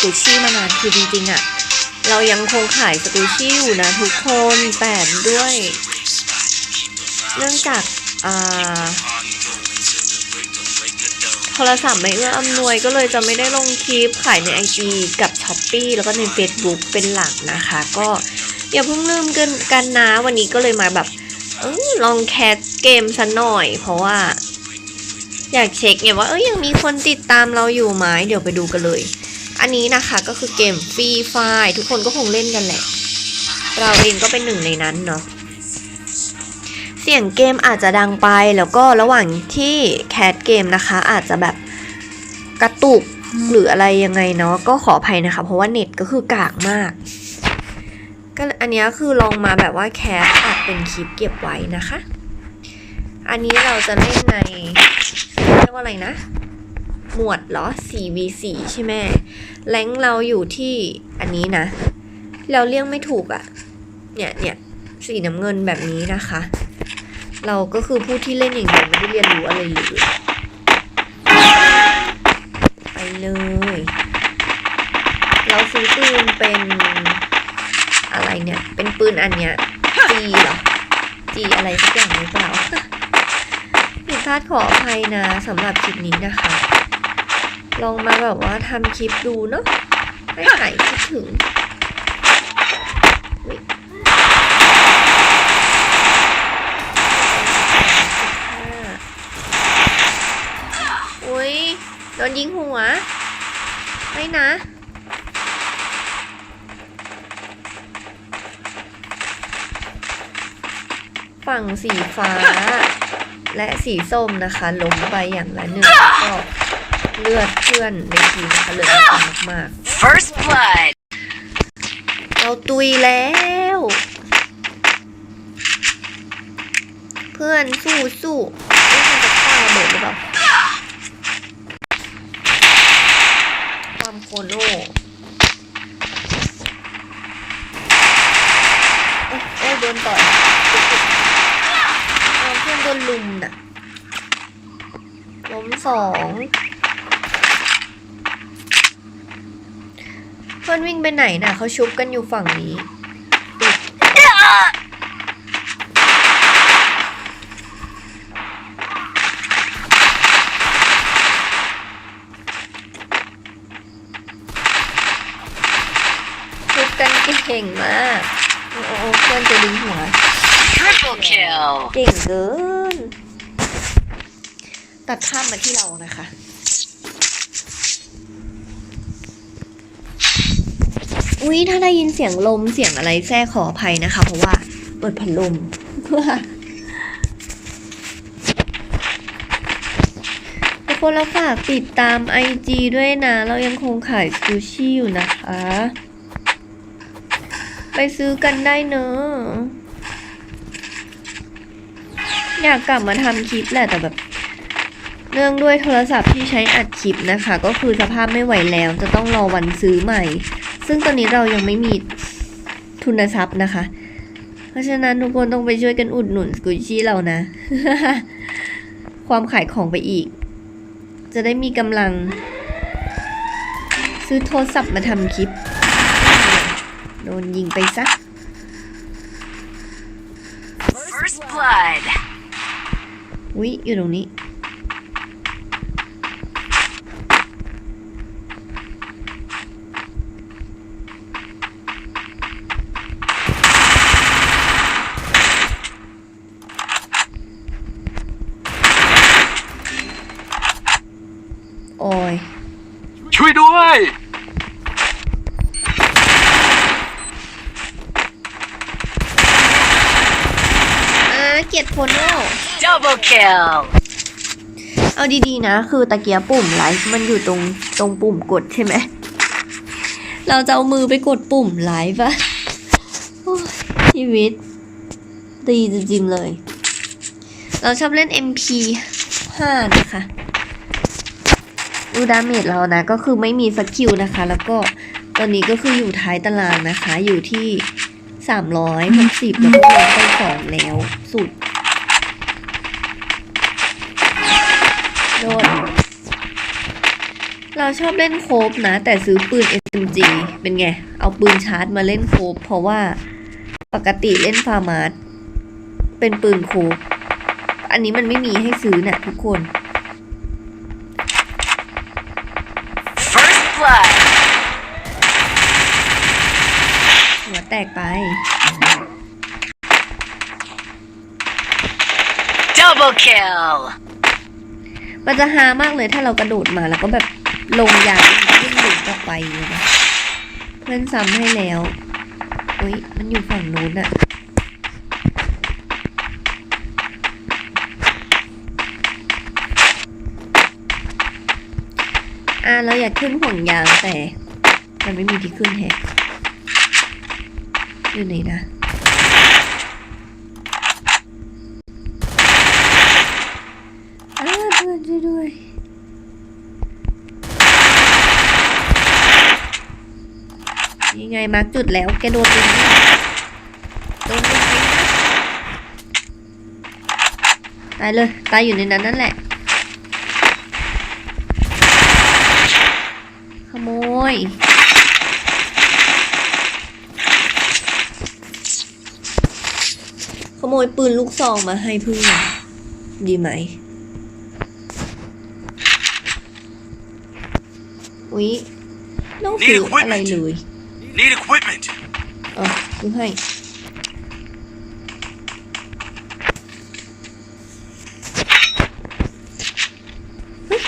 กูชี่มานานคือจริงๆอะเรายังคงขายสกูชี่อยู่นะทุกคนแต่ด้วย เนื่องจากอ่าโทรศัพท์ไม่เอื้ออำนวยก็เลยจะไม่ได้ลงคลิปขายใน IG กับ s h อ p e e แล้วก็ใน Facebook เป็นหลักนะคะ ก็อย่าเพิ่งลืมกันกันนะ วันนี้ก็เลยมาแบบออลองแคสเกมซะหน่อย เพราะว่า อยากเช็คไงว่าเอ้ยยังมีคนติดตามเราอยู่ไหมเดี๋ยวไปดูกันเลย อันนี้นะคะก็คือเกมฟรีไฟทุกคนก็คงเล่นกันแหละ เราเองก็เป็นหนึ่งในนั้นเนาะเสียงเกมอาจจะดังไปแล้วก็ระหว่างที่แคสเกมนะคะ อาจจะแบบกระตุกหรืออะไรยังไงเนาะก็ขออภัยนะคะ เพราะว่าเน็ตก็คือกากมาก ก็อันนี้คือลองมาแบบว่าแคสอัดเป็นคลิปเก็บไว้นะคะ อันนี้เราจะเล่นในเรียกว่าอะไรนะ หมวดเหรอ 4v4 ใช่ไหมแรงเราอยู่ที่อันนี้นะ เราเรียกไม่ถูกอะ่ะ เนี่ยเนี่ยสีน้ำเงินแบบนี้นะคะ เราก็คือผู้ที่เล่นอย่างเดียวไม่ได้เรียนรู้อะไรเลยไปเลย เราซื้อปืนเป็นอะไรเนี่ย เป็นปืนอันเนี้ยจีเหรอจีอะไรสักอย่างหรือเปล่าผิดพลาดขออภัยนะสำหรับคลิปนี้นะคะ ลองมาแบบว่าทำคลิปดูเนาะให้หายคิดถึงอุ้ยโดนยิงหัว ไม่นะฝั่งสีฟ้าและสีส้มนะคะล้มไปอย่างละหนึ่งก็ เลือดเพื่อนในทีมนะคะเหลือน้อยมาก First blood. ๆ เราตุยแล้ว เพื่อนสู้สู้นี่มันจะฆ่าระเบิดหรือเปล่า ความโคโน่เอ้ยเอ้ยโดนต่อยเอาเพื่อนโดนลุมน่ะ ล้มสอง เพื่อนวิ่งไปไหนน่ะเขาชุบกันอยู่ฝั่งนี้ติดชุบกันเก่งมากโอ้โหเพื่อนจะดึงหัว Triple kill. เก่งเกิน ตัดข้ามมาที่เรานะคะ อุ๊ยถ้าได้ยินเสียงลมเสียงอะไรแทรกขออภัยนะคะ เพราะว่าเปิดพัดลมทุกคนแล้วฝากติดตาม IG ด้วยนะ เรายังคงขายซูชิอยู่นะคะ ไปซื้อกันได้เนอะอยากกลับมาทำคลิปแหละแต่แบบเนื่องด้วยโทรศัพท์ที่ใช้อัดคลิปนะคะ ก็คือสภาพไม่ไหวแล้วจะต้องรอวันซื้อใหม่ ซึ่งตอนนี้เรายังไม่มีทุนทรัพย์นะคะ เพราะฉะนั้นทุกคนต้องไปช่วยกันอุดหนุนสกุชี่เรานะ ความขายของไปอีก จะได้มีกำลัง ซื้อโทรศัพท์มาทำคลิป โดนยิงไปซะ First blood. อุ๊ยอยู่ตรงนี้ โอ้ย ช่วยด้วย อ่าเกียรติโพโน Double kill. เอาดีๆนะ คือตะเกียบปุ่มไลฟ์มันอยู่ตรงตรงปุ่มกดใช่ไหม เราจะเอามือไปกดปุ่มไลฟ์อะโอ้ยชีวิต ดีจริงๆเลย เราชอบเล่น MP 5นะคะดูดาเมจเรานะ ก็คือไม่มีสกิลนะคะ แล้วก็ตอนนี้ก็คืออยู่ท้ายตารางนะคะ อยู่ที่ 360 แล้วก็ลงไปสองแล้วสุด โดนเราชอบเล่นโคบนะ แต่ซื้อปืน SMG เป็นไง เอาปืนชาร์จมาเล่นโคบเพราะว่าปกติเล่นฟาร์มาร์เป็นปืนโคบอันนี้มันไม่มีให้ซื้อนะทุกคน First blood. หัวแตกไป Double kill. มันจะฮามากเลยถ้าเรากระโดดมาแล้วก็แบบลงยางขึ้นหลุมกลับไปเลยนะเพื่อนซ้ำให้แล้วเฮ้ยมันอยู่ฝั่งนู้นอะอะเราอยากขึ้นห่วงยางแต่ มันไม่มีที่ขึ้นแฮะอยู่ไหนนะ อ้าเพื่อน ช่วยด้วยยังไงมาร์กจุดแล้ว แกโดนดึงนะโดนดึงตายเลย ตายอยู่ในนั้นนั่นแหละ ขโมยขโมยปืนลูกซองมาให้เพื่อนดีไหม อุ๊ยไม่ต้องซื้ออะไรเลย Need equipment. เออซื้อให้เฮ้ย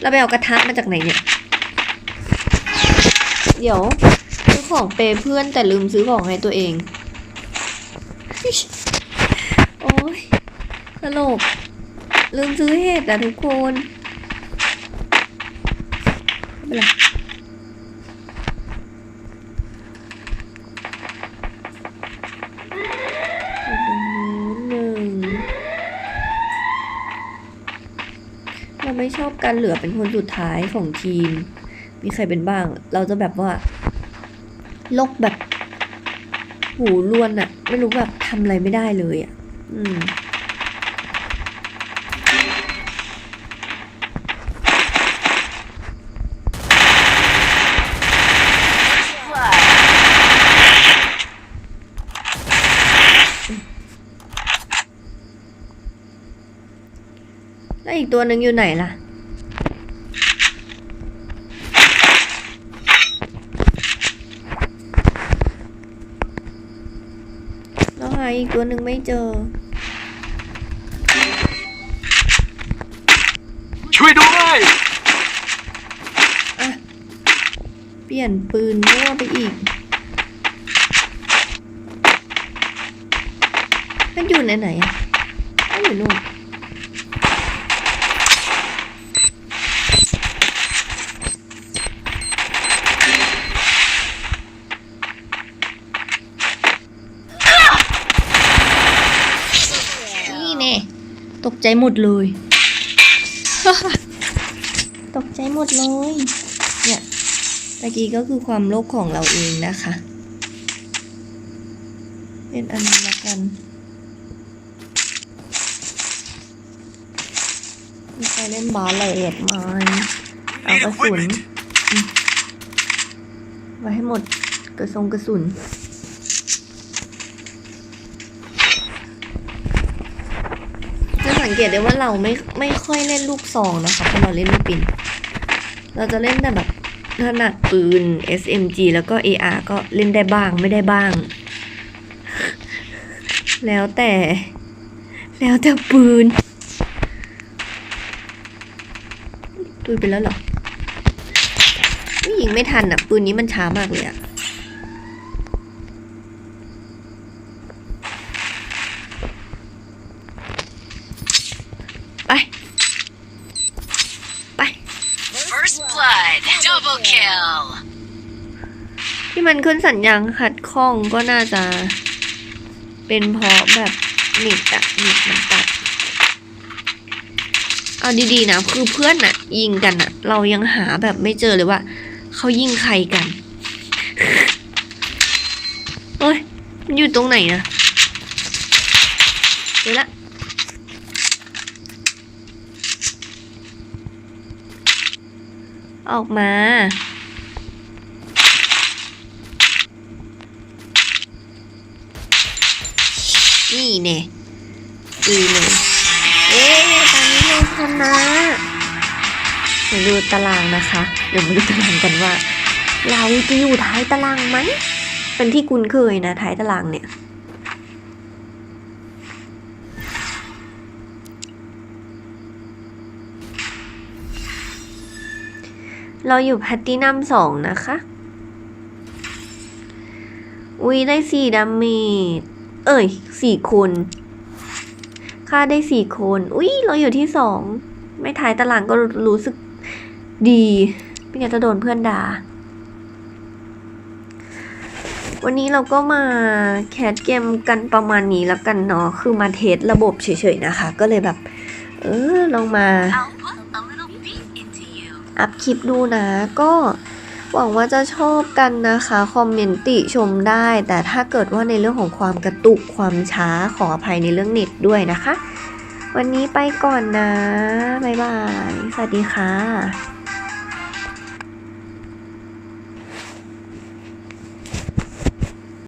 เราไปเอากระทะมาจากไหนเนี่ย เดี๋ยว ซื้อของเปย์เพื่อนแต่ลืมซื้อของให้ตัวเอง โอ้ยตลก ลืมซื้อเห็ดอะทุกคนไม่ เป็นไรอยู่ตรงนู้นหนึ่งเราไม่ชอบการเหลือเป็นคนสุดท้ายของทีม มีใครเป็นบ้าง เราจะแบบว่าลกแบบ หูล้วนอะไม่รู้แบบทำอะไรไม่ได้เลยอะอืม Blood. แล้วอีก ตัวหนึ่งอยู่ไหนล่ะ เราหาอีกตัวหนึ่งไม่เจอ ช่วยด้วยเปลี่ยนปืนมั่วไปอีก มันอยู่ไหนไหนๆอะมันอยู่นู่นนี่แน่ตก ใจหมดเลย ตกใจหมดเลย เนี่ยตะกี้ก็คือความโลภของเราเองนะคะ เป็นอันนี้ละกันมีใครเล่นบาสละเอียดไหมเอา Need กระสุน equipment. ไว้ให้หมดกระทรงกระสุน จะ สังเกตได้ว่าเราไม่ไม่ค่อยเล่นลูกซองนะคะเพราะเราเล่นไม่เป็นเราจะเล่นแต่แบบถนัดปืน SMG แล้วก็ AR ก็เล่นได้บ้างไม่ได้บ้าง แล้วแต่ แล้วแต่ปืนตุยไปแล้วเหรอไม่ยิงไม่ทันอะ ปืนนี้มันช้ามากเลยอะ ไป ไป First blood. Double kill. ที่มันขึ้นสัญญาณขัดข้องก็น่าจะ เป็นเพราะแบบเน็ตอะเน็ตมันตัด เอาดีๆนะคือเพื่อนอะยิงกันอะเรายังหาแบบไม่เจอเลยว่าเขายิงใครกันโอ้ยมันอยู่ตรงไหนนะเดี๋ยวละออกมา นี่เนี่ยดีเลยเอ๊ะตอนนี้เราชนะมาดูตารางนะคะ เดี๋ยวมาดูตารางกันว่า เราจะอยู่ท้ายตารางไหม เป็นที่คุ้นเคยนะ ท้ายตารางเนี่ย เราอยู่แพตตินัมสองนะคะ อุ้ยได้สี่ดาเมจ เอ้ยสี่คนค่าได้สี่คน อุ้ยเราอยู่ที่สองไม่ท้ายตารางก็รู้สึกดีไม่งั้นจะโดนเพื่อนด่า วันนี้เราก็มาแคสเกมกันประมาณนี้แล้วกันเนาะ คือมาเทสระบบเฉยๆนะคะ ก็เลยแบบ เออลองมา I'll put a little beat into you. อัพคลิปดูนะ ก็ หวังว่าจะชอบกันนะคะ คอมเมนต์ติชมได้ แต่ถ้าเกิดว่าในเรื่องของความกระตุกความช้าขออภัยในเรื่องเน็ตด้วยนะคะ วันนี้ไปก่อนนะ บ๊ายบาย สวัสดีค่ะ